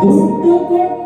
Así que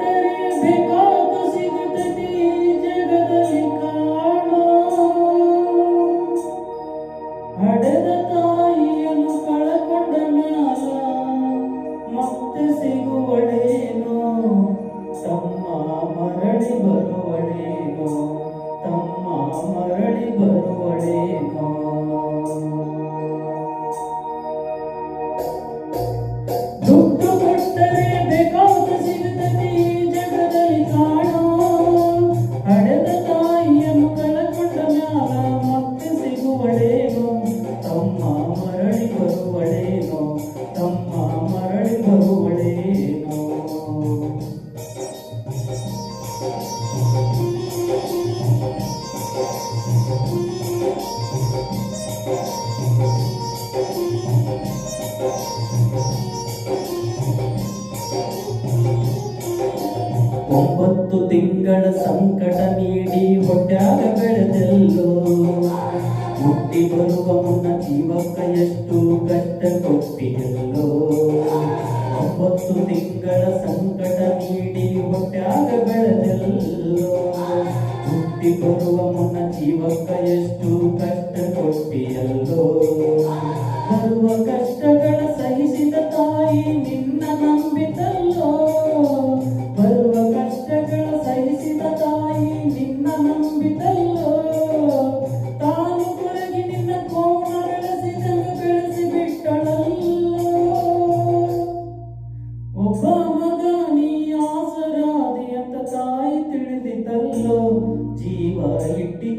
ಒಂಬತ್ತು ತಿಂಗಳ ಸಂಕಟ ನೀಡಿ ಹೊಟ್ಯಾಗ ಬೆಳೆದೆಲ್ಲೋ ಹುಟ್ಟಿ ಬರುವ ಮುನ್ನ ಜೀವಕ್ಕ ಎಷ್ಟು ಕಷ್ಟ ಕೊಟ್ಟಿಯಲ್ಲೋ ಒಂಬತ್ತು ತಿಂಗಳ ಸಂಕಟ ನೀಡಿ ಹೊಟ್ಯಾಗ ಬೆಳೆದೆಲ್ಲೋ ಹುಟ್ಟಿ ಬರುವ ಮುನ್ನ ಜೀವಕ್ಕ ಎಷ್ಟು ಕಷ್ಟ ಕೊಟ್ಟಿಯಲ್ಲೋ ಬರುವ ಕಷ್ಟಗಳ ಒಬ್ಬ ಮಗ ನೀ ಆಸರಾದಿ ಅಂತ ತಾಯಿ ತಿಳಿದಿತಲ್ಲೋ ಜೀವ ಇಟ್ಟಿತ್ತ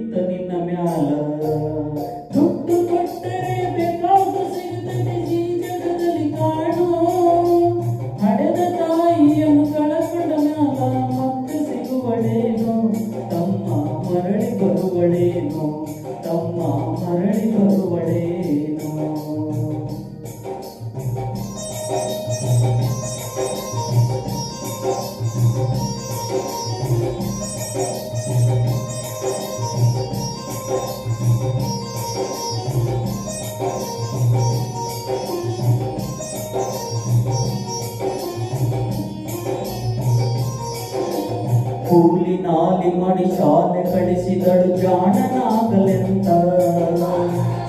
ಕೂಲಿ ನಾಲಿ ಮಾಡಿ ಶಾಲೆ ಕಳಿಸಿದಳು ಜಾಣನಾಗಲೆಂತ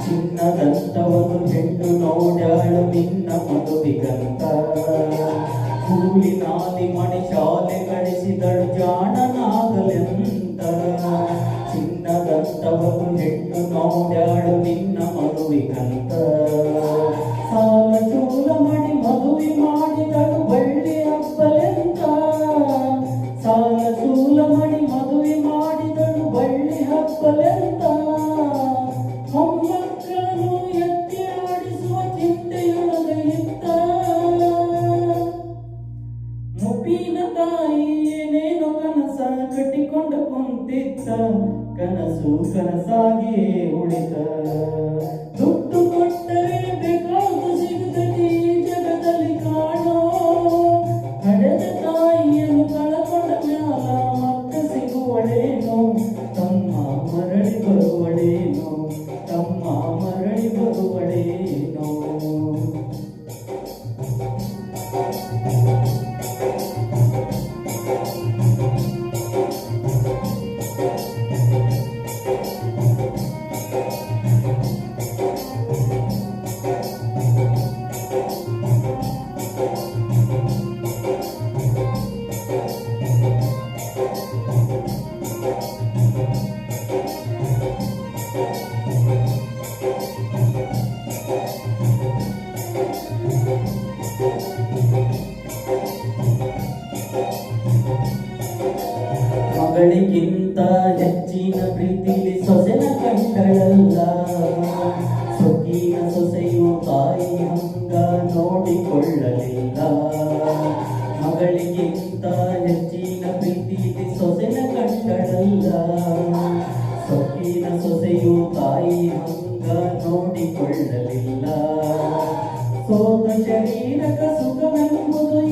ಚಿನ್ನದಂತವನು ಹೆಣ್ಣು ನೋಡ್ಯಾಳು ನಿನ್ನ ಮದುವಿಗಂತ ಕೂಲಿ ನಾಲಿ ಮಾಡಿ ಶಾಲೆ ಕಳಿಸಿದಳು ಜಾಣನಾಗಲೆಂತ ಚಿನ್ನದಂತವನು ಹೆಟ್ಟು ನೋಡ್ಯಾಳು ನಿನ್ನ ಮದುವಿಗಂತ ಸಾಲ ಚೂಲ ಮಾಡಿ ಮದುವೆ ಮಾಡಿದಳು ಬಳ್ಳಿ ಹಬ್ಬಲೆಂತ ಸಾಲ ಚೂಲ ಮಾಡಿ ಮದುವೆ ಮಾಡಿದಳು ಬಳ್ಳಿ ಹಬ್ಬಲೆಂತ ಸೂಸನ ಉಳಿತ. ಮಗಳಿಗಿಂತ ಹೆಚ್ಚಿನ ಪ್ರೀತಿಲಿ ಸೊಸೆನ ಕಂಡಳಲ್ಲ. ಸೊಕ್ಕಿನ ಸೊಸೆಯು ತಾಯಿ ಹಂಗ ನೋಡಿಕೊಳ್ಳಲಿಲ್ಲ. ಮಗಳಿಗಿಂತ ಹೆಚ್ಚಿನ 走过来摸么多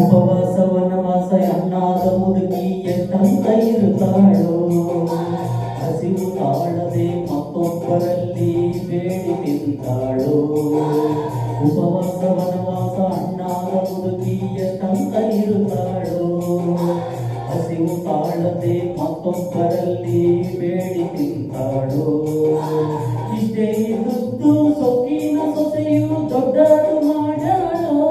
ಉಪವಾಸ ವನವಾಸ ಅನ್ನಾದ ಮುದುಕಿ ಎಷ್ಟಂತ ಇರುತ್ತಾಳೋ ಹಸಿವು ತಾಳದೆ ಮತ್ತೊಬ್ಬರಲ್ಲಿ ಬೇಡಿ ತಿಂತಾಳೋ ಉಪವಾಸ ವನವಾಸ ಅನ್ನಾದ ಮುದುಕಿ ಎಷ್ಟಂತ ಇರುತ್ತಾಳೋ ಹಸಿವು ತಾಳದೆ ಮತ್ತೊಬ್ಬರಲ್ಲಿ ಬೇಡಿ ತಿಂತಾಳೋ ಇಷ್ಟೇ ಇದ್ದದ್ದು ಸೊಕ್ಕಿನ ಸೊಸೆಯು ದೊಡ್ಡದು ಮಾಡ್ಯಾಳೋ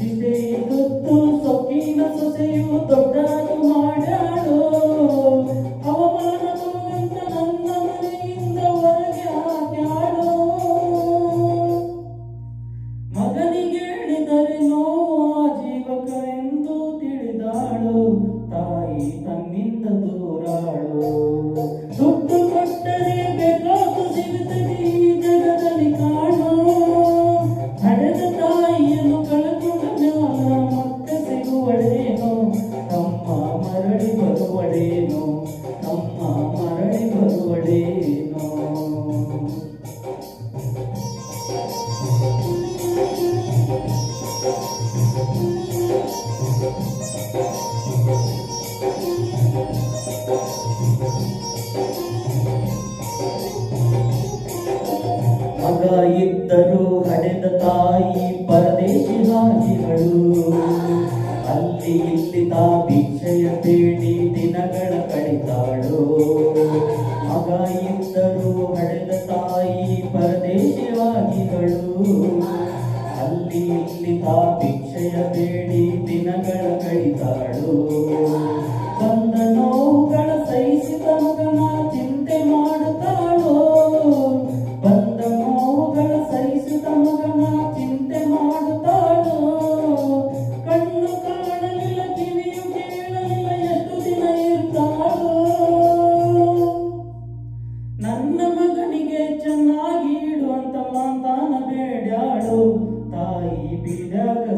ಇಷ್ಟೇ ಇದ್ದದ್ದು ಸೊಕ್ಕಿನ ಸೊಸೆಯು ದೊಡ್ಡದು ತಾಯಿ ತನ್ನಿಂದ ದೂರಾಳು ಮಗ ಇದ್ದರು ಹಡೆದ ತಾಯಿ ಪರದೇಶಿ ಹಾಗಿಗಳು ಅಲ್ಲಿ ಇಲ್ಲಿ ತಾ ಭಿಕ್ಷೆಯ ಬೇಡಿ ದಿನಗಳ ಕಳಿತಾಳು ಮಗ ಇದ್ದರು ಹಡೆದ ತಾಯಿ ಪರದೇಶಿ ಹಾಗಿಗಳು ಅಲ್ಲಿ ಇಲ್ಲಿ ತಾ ಭಿಕ್ಷೆಯ ಬೇಡಿ E Ibirama.